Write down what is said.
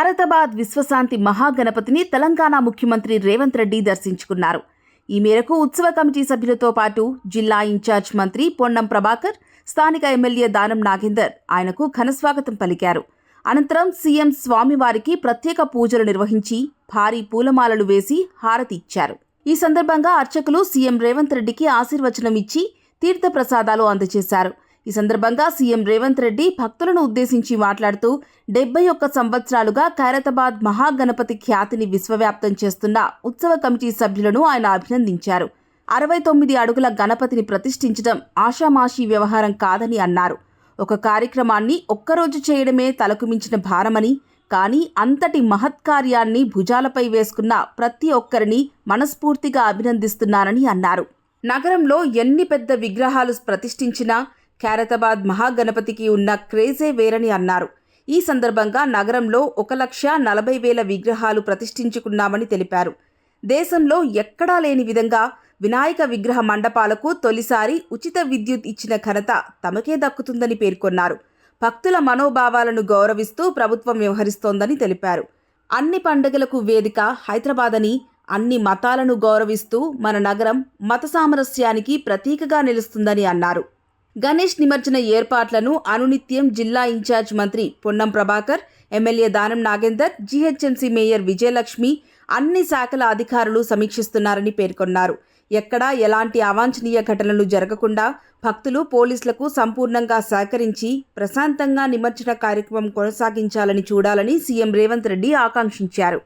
శారదాబాద్ విశ్వశాంతి మహాగణపతిని తెలంగాణ ముఖ్యమంత్రి రేవంత్ రెడ్డి దర్శించుకున్నారు. ఈ మేరకు ఉత్సవ కమిటీ సభ్యులతో పాటు జిల్లా ఇన్ఛార్జ్ మంత్రి పొన్నం ప్రభాకర్ స్థానిక ఎమ్మెల్యే దానం నాగేందర్ ఆయనకు ఘనస్వాగతం పలికారు. అనంతరం సీఎం స్వామివారికి ప్రత్యేక పూజలు నిర్వహించి భారీ పూలమాలలు వేసి హారతి ఇచ్చారు. ఈ సందర్భంగా అర్చకులు సీఎం రేవంత్ రెడ్డికి ఆశీర్వచనం ఇచ్చి తీర్థప్రసాదాలు అందజేశారు. ఈ సందర్భంగా సీఎం రేవంత్ రెడ్డి భక్తులను ఉద్దేశించి మాట్లాడుతూ డెబ్బై ఒక్క సంవత్సరాలుగా ఖైరతాబాద్ మహాగణపతి ఖ్యాతిని విశ్వవ్యాప్తం చేస్తున్న ఉత్సవ కమిటీ సభ్యులను ఆయన అభినందించారు. అరవై తొమ్మిది అడుగుల గణపతిని ప్రతిష్ఠించడం ఆషామాషీ వ్యవహారం కాదని అన్నారు. ఒక కార్యక్రమాన్ని ఒక్కరోజు చేయడమే తలకు మించిన భారమని కానీ అంతటి మహత్కార్యాన్ని భుజాలపై వేసుకున్న ప్రతి ఒక్కరిని మనస్ఫూర్తిగా అభినందిస్తున్నానని అన్నారు. నగరంలో ఎన్ని పెద్ద విగ్రహాలు ప్రతిష్ఠించినా ఖైరతాబాద్ మహాగణపతికి ఉన్న క్రేజే వేరని అన్నారు. ఈ సందర్భంగా నగరంలో ఒక లక్ష నలభై వేల విగ్రహాలు ప్రతిష్ఠించుకున్నామని తెలిపారు. దేశంలో ఎక్కడా లేని విధంగా వినాయక విగ్రహ మండపాలకు తొలిసారి ఉచిత విద్యుత్ ఇచ్చిన ఘనత తమకే దక్కుతుందని పేర్కొన్నారు. భక్తుల మనోభావాలను గౌరవిస్తూ ప్రభుత్వం వ్యవహరిస్తోందని తెలిపారు. అన్ని పండుగలకు వేదిక హైదరాబాద్ అని అన్ని మతాలను గౌరవిస్తూ మన నగరం మత సామరస్యానికి ప్రతీకగా నిలుస్తుందని అన్నారు. గణేష్ నిమజ్జన ఏర్పాట్లను అనునిత్యం జిల్లా ఇన్ఛార్జ్ మంత్రి Ponnam Prabhakar MLA Danam Nagender GHMC mayor Vijayalakshmi అన్ని శాఖల అధికారులు సమీక్షిస్తున్నారని పేర్కొన్నారు. ఎక్కడా ఎలాంటి అవాంఛనీయ ఘటనలు జరగకుండా భక్తులు పోలీసులకు సంపూర్ణంగా సహకరించి ప్రశాంతంగా నిమజ్జన కార్యక్రమం కొనసాగించాలని చూడాలని సీఎం రేవంత్ రెడ్డి ఆకాంక్షించారు.